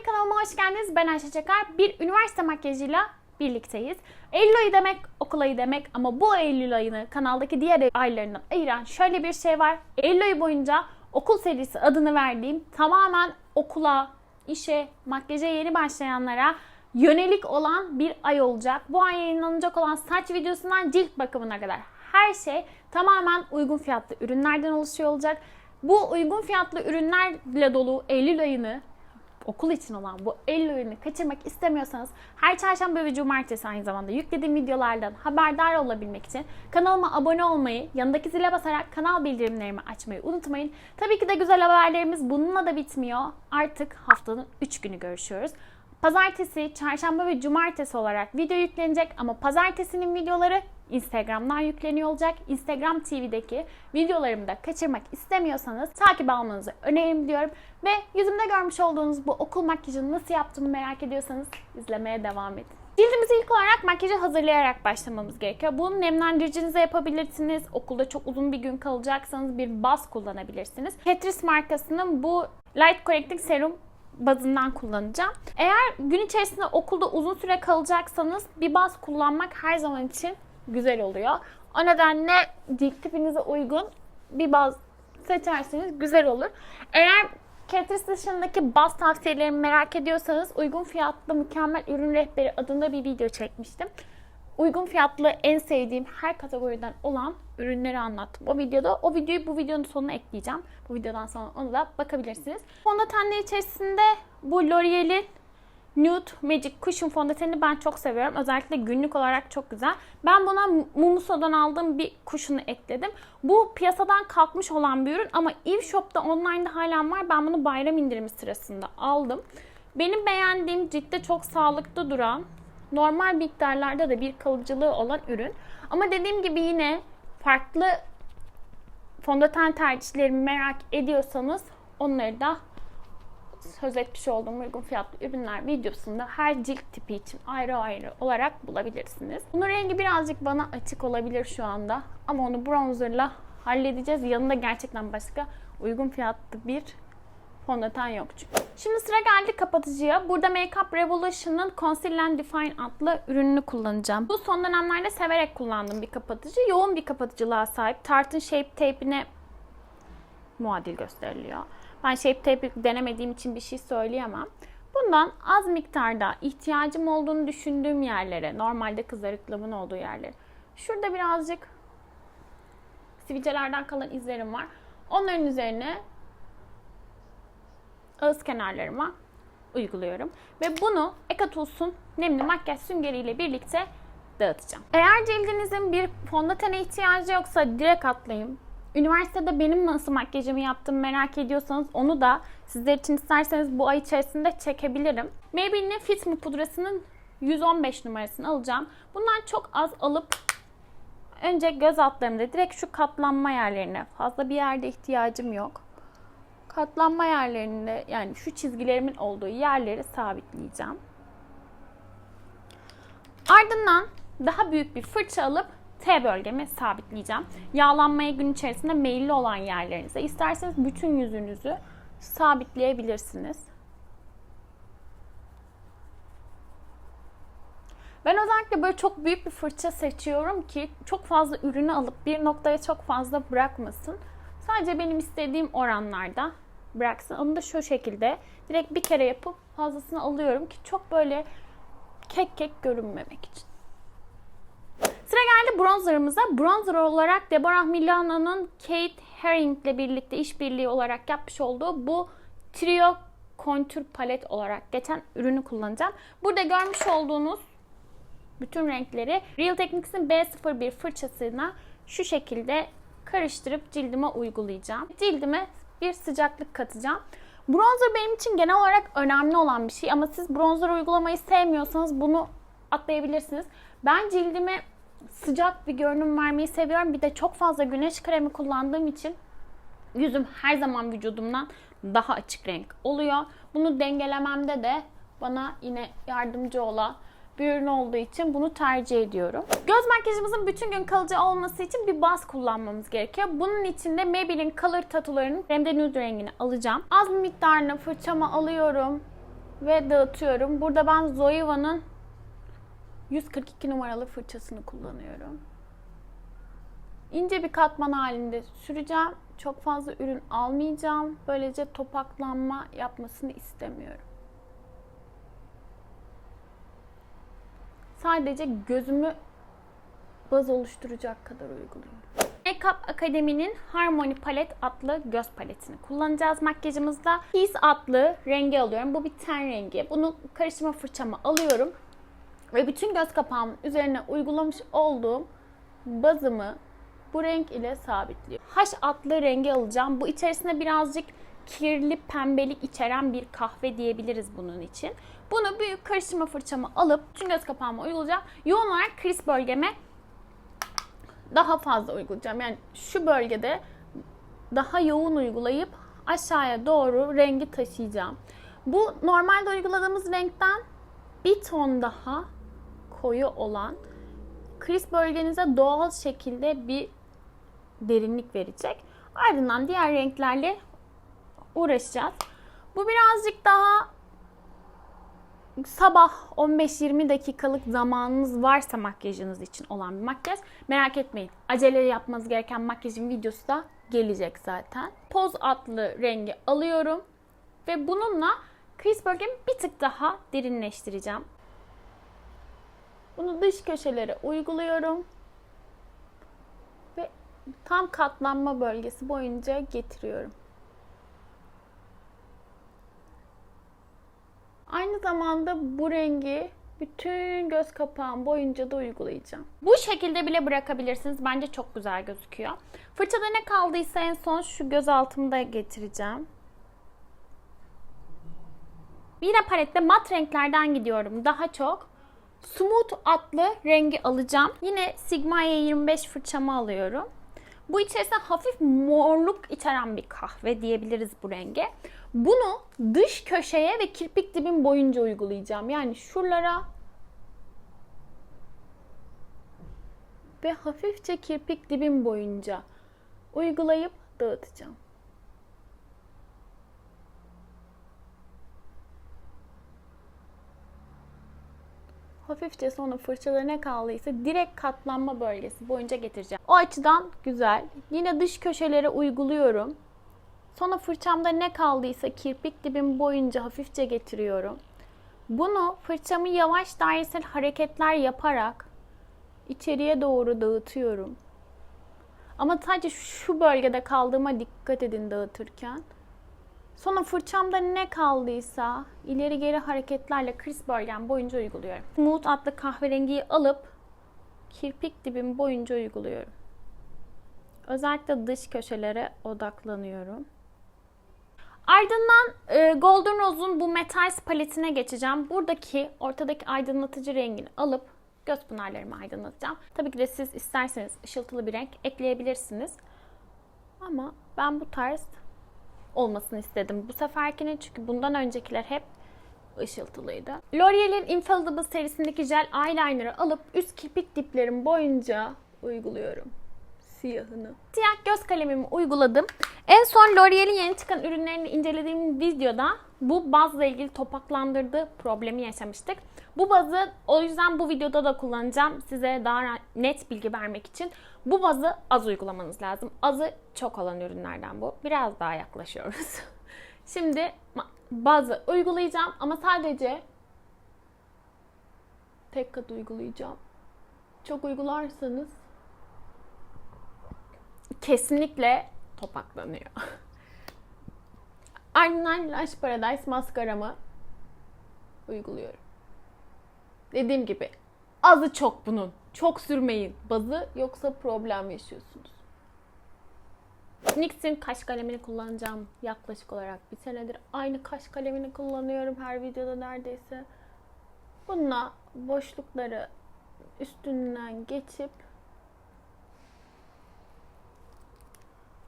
Öncelikle kanalıma hoş geldiniz. Ben Ayşe Çakar. Bir üniversite makyajıyla birlikteyiz. Eylül ayı demek okul ayı demek ama bu Eylül ayını kanaldaki diğer aylarından ayıran şöyle bir şey var. Eylül ayı boyunca okul serisi adını verdiğim tamamen okula, işe, makyaja yeni başlayanlara yönelik olan bir ay olacak. Bu ay yayınlanacak olan saç videosundan cilt bakımına kadar her şey tamamen uygun fiyatlı ürünlerden oluşuyor olacak. Bu uygun fiyatlı ürünlerle dolu Eylül ayını okul için olan bu Eylül ayını kaçırmak istemiyorsanız her çarşamba ve cumartesi aynı zamanda yüklediğim videolardan haberdar olabilmek için kanalıma abone olmayı, yanındaki zile basarak kanal bildirimlerimi açmayı unutmayın. Tabii ki de güzel haberlerimiz bununla da bitmiyor. Artık haftanın 3 günü görüşüyoruz. Pazartesi, çarşamba ve cumartesi olarak video yüklenecek ama pazartesinin videoları Instagram'dan yükleniyor olacak. Instagram TV'deki videolarımı da kaçırmak istemiyorsanız takip almanızı öneririm diyorum. Ve yüzümde görmüş olduğunuz bu okul makyajını nasıl yaptığımı merak ediyorsanız izlemeye devam edin. Cildimizi ilk olarak makyajı hazırlayarak başlamamız gerekiyor. Bunu nemlendiricinize yapabilirsiniz. Okulda çok uzun bir gün kalacaksanız bir baz kullanabilirsiniz. Catrice markasının bu Light Correcting Serum bazından kullanacağım. Eğer gün içerisinde okulda uzun süre kalacaksanız bir baz kullanmak her zaman için güzel oluyor. O nedenle cilt tipinize uygun bir baz seçerseniz güzel olur. Eğer Catrice dışındaki baz tavsiyelerimi merak ediyorsanız uygun fiyatlı mükemmel ürün rehberi adında bir video çekmiştim. Uygun fiyatlı en sevdiğim her kategoriden olan ürünleri anlattım. O videoda o videoyu bu videonun sonuna ekleyeceğim. Bu videodan sonra onu da bakabilirsiniz. Fondötenler içerisinde bu L'Oreal'in Nude Magic Cushion fondöteni ben çok seviyorum. Özellikle günlük olarak çok güzel. Ben buna Mumuso'dan aldığım bir cushion'ı ekledim. Bu piyasadan kalkmış olan bir ürün ama Eve Shop'ta online'da hala var. Ben bunu bayram indirimi sırasında aldım. Benim beğendiğim ciltte çok sağlıklı duran, normal miktarlarda da bir kalıcılığı olan ürün. Ama dediğim gibi yine farklı fondöten tercihlerimi merak ediyorsanız onları da söz etmiş olduğum uygun fiyatlı ürünler videosunda her cilt tipi için ayrı ayrı olarak bulabilirsiniz. Bunun rengi birazcık bana açık olabilir şu anda ama onu bronzerla halledeceğiz. Yanında gerçekten başka uygun fiyatlı bir fondöten yok çünkü. Şimdi sıra geldi kapatıcıya. Burada Makeup Revolution'ın Conceal and Define adlı ürününü kullanacağım. Bu son dönemlerde severek kullandığım bir kapatıcı. Yoğun bir kapatıcılığa sahip. Tarte'ın Shape Tape'ine muadil gösteriliyor. Ben Shape Tape denemediğim için bir şey söyleyemem. Bundan az miktarda ihtiyacım olduğunu düşündüğüm yerlere, normalde kızarıklığımın olduğu yerlere. Şurada birazcık sivilcelerden kalan izlerim var. Onların üzerine ağız kenarlarıma uyguluyorum. Ve bunu Ekatuls'un nemli makyaj süngeriyle birlikte dağıtacağım. Eğer cildinizin bir fondötene ihtiyacı yoksa direkt atlayın. Üniversitede benim nasıl makyajımı yaptım merak ediyorsanız onu da sizler için isterseniz bu ay içerisinde çekebilirim. Maybelline Fit Me pudrasının 115 numarasını alacağım. Bundan çok az alıp önce göz altlarımda direkt şu katlanma yerlerine fazla bir yerde ihtiyacım yok. Katlanma yerlerinde yani şu çizgilerimin olduğu yerleri sabitleyeceğim. Ardından daha büyük bir fırça alıp T bölgemi sabitleyeceğim. Yağlanmaya gün içerisinde meyilli olan yerlerinize isterseniz bütün yüzünüzü sabitleyebilirsiniz. Ben özellikle böyle çok büyük bir fırça seçiyorum ki çok fazla ürünü alıp bir noktaya çok fazla bırakmasın. Sadece benim istediğim oranlarda bıraksın. Onu da şu şekilde direkt bir kere yapıp fazlasını alıyorum ki çok böyle kek kek görünmemek için. Sıra geldi bronzerımıza. Bronzer olarak Deborah Milano'nun Kate Haring ile birlikte işbirliği olarak yapmış olduğu bu Trio Kontür Palet olarak geçen ürünü kullanacağım. Burada görmüş olduğunuz bütün renkleri Real Techniques'in B01 fırçasına şu şekilde karıştırıp cildime uygulayacağım. Cildime bir sıcaklık katacağım. Bronzer benim için genel olarak önemli olan bir şey ama siz bronzer uygulamayı sevmiyorsanız bunu atlayabilirsiniz. Ben cildime sıcak bir görünüm vermeyi seviyorum. Bir de çok fazla güneş kremi kullandığım için yüzüm her zaman vücudumdan daha açık renk oluyor. Bunu dengelememde de bana yine yardımcı olan bir ürün olduğu için bunu tercih ediyorum. Göz makyajımızın bütün gün kalıcı olması için bir baz kullanmamız gerekiyor. Bunun için de Maybelline Color Tattoo'larının hem de nude rengini alacağım. Az bir miktarını fırçama alıyorum. ve dağıtıyorum. Burada ben Zoeva'nın 142 numaralı fırçasını kullanıyorum. İnce bir katman halinde süreceğim. Çok fazla ürün almayacağım. Böylece topaklanma yapmasını istemiyorum. Sadece gözümü baz oluşturacak kadar uyguluyorum. Makeup Akademi'nin Harmony Palet adlı göz paletini kullanacağız makyajımızda. Kiss adlı rengi alıyorum. Bu bir ten rengi. Bunu karıştırma fırçama alıyorum. Ve bütün göz kapağımın üzerine uygulamış olduğum bazımı bu renk ile sabitliyorum. H adlı rengi alacağım. Bu içerisinde birazcık kirli pembelik içeren bir kahve diyebiliriz bunun için. Bunu büyük karıştırma fırçamı alıp bütün göz kapağıma uygulayacağım. Yoğun olarak kriz bölgeme daha fazla uygulayacağım. Yani şu bölgede daha yoğun uygulayıp aşağıya doğru rengi taşıyacağım. Bu normalde uyguladığımız renkten bir ton daha koyu olan kriz bölgenize doğal şekilde bir derinlik verecek. Ardından diğer renklerle uğraşacağız. Bu birazcık daha sabah 15-20 dakikalık zamanınız varsa makyajınız için olan bir makyaj. Merak etmeyin. Acele yapmanız gereken makyajın videosu da gelecek zaten. Poz adlı rengi alıyorum. Ve bununla kriz bölgemi bir tık daha derinleştireceğim. Bunu dış köşelere uyguluyorum. Ve tam katlanma bölgesi boyunca getiriyorum. Aynı zamanda bu rengi bütün göz kapağım boyunca da uygulayacağım. Bu şekilde bile bırakabilirsiniz. Bence çok güzel gözüküyor. Fırçada ne kaldıysa en son şu göz altımda getireceğim. Yine palette mat renklerden gidiyorum. Daha çok Smooth adlı rengi alacağım. Yine Sigma E25 fırçamı alıyorum. Bu içerisinde hafif morluk içeren bir kahve diyebiliriz bu renge. Bunu dış köşeye ve kirpik dibim boyunca uygulayacağım. Yani şuralara ve hafifçe kirpik dibim boyunca uygulayıp dağıtacağım. Hafifçe sonra fırçalara ne kaldıysa direkt katlanma bölgesi boyunca getireceğim. O açıdan güzel. Yine dış köşelere uyguluyorum. Sonra fırçamda ne kaldıysa kirpik dibim boyunca hafifçe getiriyorum. Bunu fırçamı yavaş dairesel hareketler yaparak içeriye doğru dağıtıyorum. Ama sadece şu bölgede kaldığıma dikkat edin dağıtırken. Sonra fırçamda ne kaldıysa ileri geri hareketlerle kriz bölgem boyunca uyguluyorum. Smooth adlı kahverengiyi alıp kirpik dibim boyunca uyguluyorum. Özellikle dış köşelere odaklanıyorum. Ardından e, Golden Rose'un bu Metals paletine geçeceğim. Buradaki ortadaki aydınlatıcı rengini alıp göz pınarlarımı aydınlatacağım. Tabii ki de siz isterseniz ışıltılı bir renk ekleyebilirsiniz. Ama ben bu tarz olmasını istedim bu seferkinin çünkü bundan öncekiler hep ışıltılıydı. L'Oreal'in Infallible serisindeki jel eyeliner'ı alıp üst kirpik diplerim boyunca uyguluyorum. Siyahını. Siyah göz kalemimi uyguladım. En son L'Oreal'in yeni çıkan ürünlerini incelediğim videoda bu bazla ilgili topaklandırdığı problemi yaşamıştık. Bu bazı o yüzden bu videoda da kullanacağım. Size daha net bilgi vermek için. Bu bazı az uygulamanız lazım. Azı çok olan ürünlerden bu. Biraz daha yaklaşıyoruz. Şimdi bazı uygulayacağım ama sadece tek kat uygulayacağım. Çok uygularsanız kesinlikle topaklanıyor. Ardından Lash Paradise maskaramı uyguluyorum. Dediğim gibi azı çok bunun. Çok sürmeyin bazı yoksa problem yaşıyorsunuz. NYX'in kaş kalemini kullanacağım yaklaşık olarak bir senedir. Aynı kaş kalemini kullanıyorum her videoda neredeyse. Bununla boşlukları üstünden geçip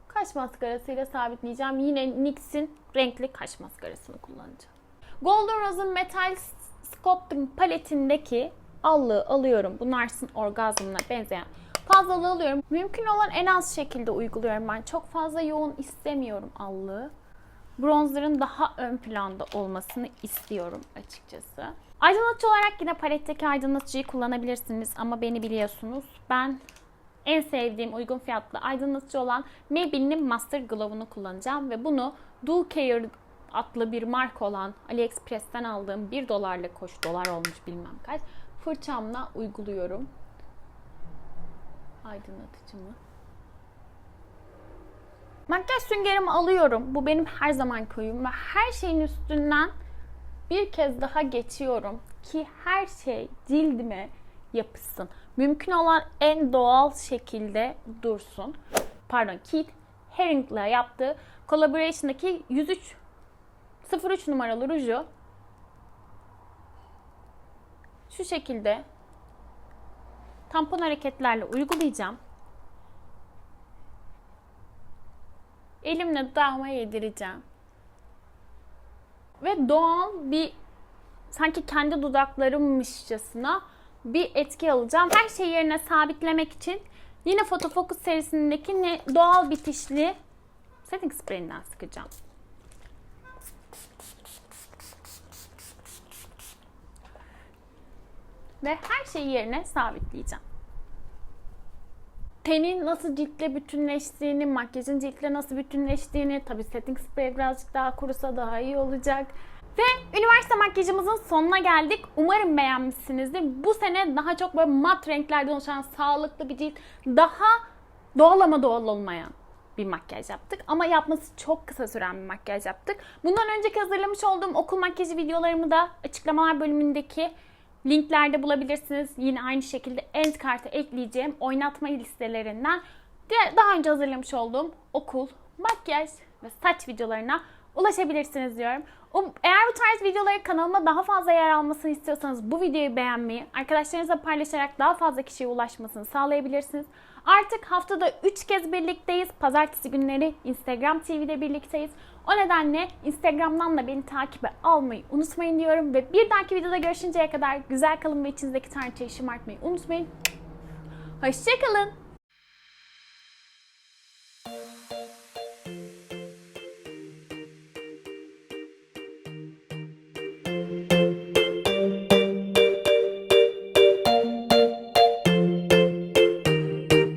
kaş maskarasıyla sabitleyeceğim. Yine NYX'in renkli kaş maskarasını kullanacağım. Golden Rose'un Metal Sculpting paletindeki allığı alıyorum. Bu Nars'ın orgazmına benzeyen fazlalığı alıyorum. Mümkün olan en az şekilde uyguluyorum ben. Çok fazla yoğun istemiyorum allığı. bronzerın daha ön planda olmasını istiyorum açıkçası. Aydınlatıcı olarak yine paletteki aydınlatıcıyı kullanabilirsiniz ama beni biliyorsunuz. Ben en sevdiğim uygun fiyatlı aydınlatıcı olan Maybelline'in Master Glow'unu kullanacağım ve bunu Dual Care adlı bir marka olan AliExpress'ten aldığım 1 dolarlık hoş dolar olmuş bilmem kaç fırçamla uyguluyorum. Aydınlatıcımı. Makyaj süngerimi alıyorum. Bu benim her zaman koyum ve her şeyin üstünden bir kez daha geçiyorum ki her şey cildime yapışsın. Mümkün olan en doğal şekilde dursun. Pardon, Keith Haring'la yaptığı collaboration'daki 103 03 numaralı ruju şu şekilde tampon hareketlerle uygulayacağım. Elimle dudağıma yedireceğim. Ve doğal bir sanki kendi dudaklarımmışçasına bir etki alacağım. Her şeyi yerine sabitlemek için yine Fotofokus serisindeki ne doğal bitişli setting sprayinden sıkacağım. Ve her şeyi yerine sabitleyeceğim. Tenin nasıl ciltle bütünleştiğini, makyajın ciltle nasıl bütünleştiğini, tabii setting spray birazcık daha kurusa daha iyi olacak. Ve üniversite makyajımızın sonuna geldik. Umarım beğenmişsinizdir. Bu sene daha çok böyle mat renklerden oluşan sağlıklı bir cilt, daha doğal ama doğal olmayan bir makyaj yaptık. Ama yapması çok kısa süren bir makyaj yaptık. Bundan önceki hazırlamış olduğum okul makyajı videolarımı da açıklamalar bölümündeki linklerde bulabilirsiniz. Yine aynı şekilde end kartı ekleyeceğim oynatma listelerinden daha önce hazırlamış olduğum okul, makyaj ve saç videolarına ulaşabilirsiniz diyorum. Um- Eğer bu tarz videoları kanalıma daha fazla yer almasını istiyorsanız bu videoyu beğenmeyi, arkadaşlarınızla paylaşarak daha fazla kişiye ulaşmasını sağlayabilirsiniz. Artık haftada 3 kez birlikteyiz. Pazartesi günleri Instagram TV'de birlikteyiz. O nedenle Instagram'dan da beni takibe almayı unutmayın diyorum. Ve bir dahaki videoda görüşünceye kadar güzel kalın ve içinizdeki tanrıçayı şımartmayı unutmayın. Hoşçakalın.